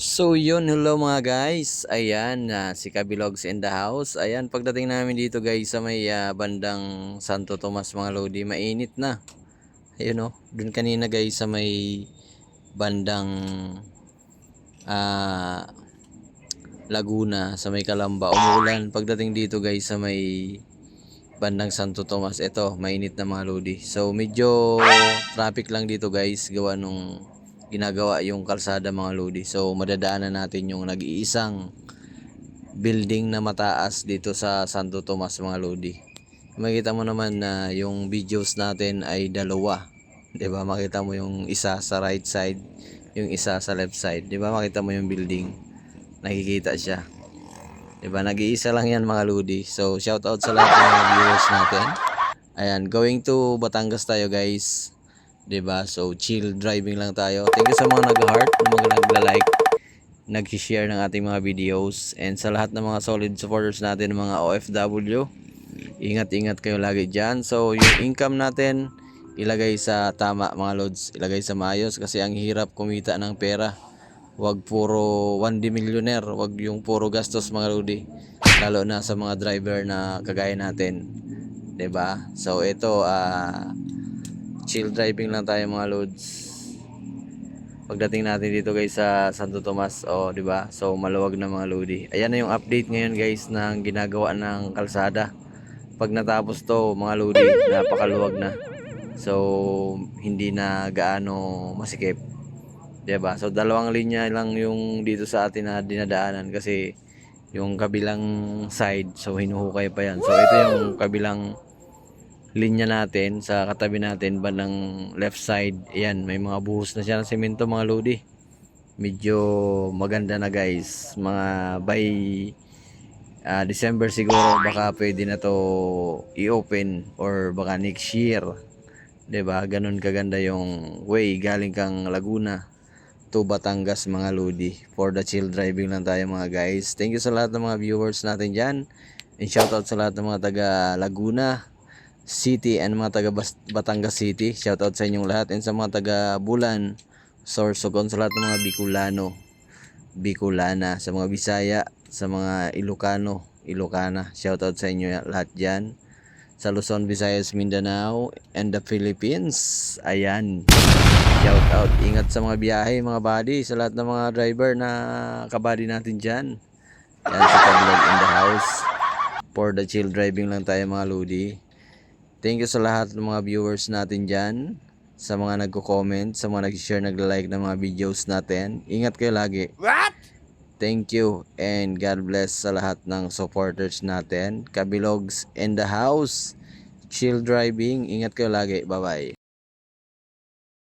So yun, hello mga guys. Ayan, na si Kabilogs in the house. Ayan, pagdating namin dito guys sa may ah, bandang Santo Tomas mga Lodi, mainit na. Ayun oh, dun kanina guys sa may bandang ah, Laguna, sa may Kalamba, umulan. Pagdating dito guys sa may bandang Santo Tomas, eto, mainit na mga Lodi. So medyo traffic lang dito guys, gawa nung ginagawa yung kalsada mga lodi. So madadaanan natin yung nag-iisang building na mataas dito sa Santo Tomas mga lodi. Makita mo naman na yung videos natin ay dalawa. 'Di ba? Makita mo yung isa sa right side, yung isa sa left side. 'Di ba? Makita mo yung building. Nakikita siya. 'Di ba? Nag-iisa lang 'yan mga lodi. So shout out sa lahat ng viewers natin. Ayan, going to Batangas tayo guys. Ba? So chill driving lang tayo. Thank you sa mga nag-heart, mga nagla-like, nag-share ng ating mga videos and sa lahat ng mga solid supporters natin mga OFW. Ingat-ingat kayo lagi diyan. So yung income natin ilagay sa tama mga lods, ilagay sa maayos kasi ang hirap kumita ng pera. Huwag puro 1D millionaire, huwag yung puro gastos mga lodi. Lalo na sa mga driver na kagaya natin. 'Di ba? So ito ah chill driving lang tayo mga loads. Pagdating natin dito guys sa Santo Tomas oh di ba? So maluwag na mga lodi ayan na yung update ngayon guys ng ginagawa ng kalsada. Pag natapos to mga lodi napakaluwag na. So hindi na gaano masikip di ba? So dalawang linya lang yung dito sa atin na dinadaanan kasi yung kabilang side so hinuhukay pa yan. So ito yung kabilang linya natin sa katabi natin bandang left side. Ayan may mga buhos na siya ng semento mga lodi. Medyo maganda na guys. Mga by ah, December siguro baka pwede na to i-open or baka next year. 'di ba ganun kaganda yung way. Galing kang Laguna to Batangas mga lodi. For the chill driving lang tayo mga guys. Thank you sa lahat ng mga viewers natin dyan. And shoutout sa lahat ng mga taga Laguna City and mga taga Batangas City. Shoutout sa inyong lahat and sa mga taga Bulan, Sorsogon, sa lahat ng mga Bicolano, Bicolana, sa mga Bisaya, sa mga Ilocano, Ilocana. Shoutout sa inyo lahat dyan. Sa Luzon, Visayas, Mindanao, and the Philippines. Ayan. Shoutout. Ingat sa mga biyahe, mga buddy, sa lahat ng mga driver na kabady natin dyan. Yan si Kabilog in the house. For the chill driving lang tayo mga lodi. Thank you sa lahat ng mga viewers natin dyan. Sa mga nagko-comment, sa mga nag-share, nag-like ng mga videos natin. Ingat kayo lagi. What? Thank you and God bless sa lahat ng supporters natin. Kabilogs in the house. Chill driving. Ingat kayo lagi. Bye-bye.